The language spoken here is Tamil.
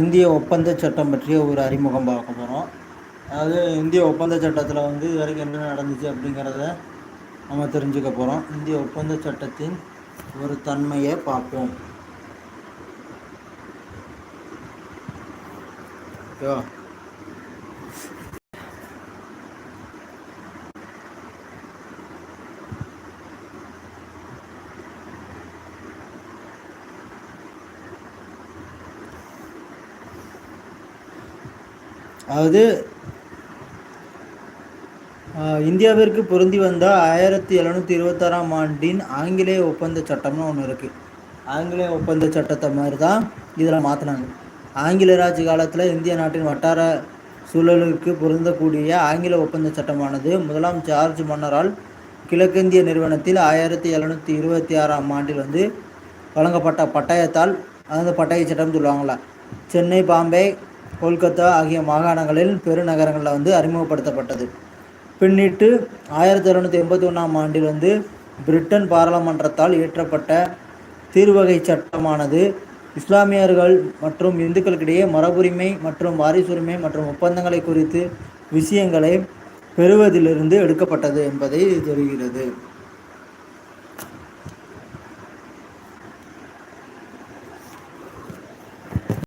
இந்திய ஒப்பந்த சட்டம் பற்றிய ஒரு அறிமுகம் பார்க்க போகிறோம் அதாவது இந்திய ஒப்பந்த சட்டத்தில் வந்து இது வரைக்கும் என்ன நடந்துச்சு அப்படிங்கிறத நம்ம தெரிஞ்சுக்க போகிறோம் இந்திய ஒப்பந்த சட்டத்தின் ஒரு தன்மையை பார்ப்போம். ஓகேவா அதாவது இந்தியாவிற்கு பொருந்தி வந்த ஆயிரத்தி எழுநூற்றி இருபத்தாறாம் ஆண்டின் ஆங்கிலேய ஒப்பந்த சட்டம்னு ஒன்று இருக்குது ஆங்கிலேய ஒப்பந்த சட்டத்தை மாதிரி தான் இதில் மாற்றினாங்க ஆங்கிலராட்சி காலத்தில் இந்திய நாட்டின் வட்டார சூழலுக்கு பொருந்தக்கூடிய ஆங்கில ஒப்பந்த சட்டமானது முதலாம் ஜார்ஜ் மன்னரால் கிழக்கிந்திய நிறுவனத்தில் ஆயிரத்தி எழுநூற்றி இருபத்தி ஆறாம் ஆண்டில் வந்து வழங்கப்பட்ட பட்டயத்தால் அந்த பட்டய சட்டம்னு சொல்லுவாங்களா சென்னை பாம்பே கொல்கத்தா ஆகிய மாகாணங்களில் பெருநகரங்களில் வந்து அறிமுகப்படுத்தப்பட்டது. பின்னிட்டு ஆயிரத்தி இரநூத்தி எண்பத்தி ஒன்றாம் ஆண்டில் வந்து பிரிட்டன் பாராளுமன்றத்தால் இயற்றப்பட்ட தீர்வகை சட்டமானது இஸ்லாமியர்கள் மற்றும் இந்துக்களுக்கிடையே மரபுரிமை மற்றும் வாரிசுரிமை மற்றும் ஒப்பந்தங்களை குறித்து விஷயங்களை பெறுவதிலிருந்து எடுக்கப்பட்டது என்பதை தெரிகிறது.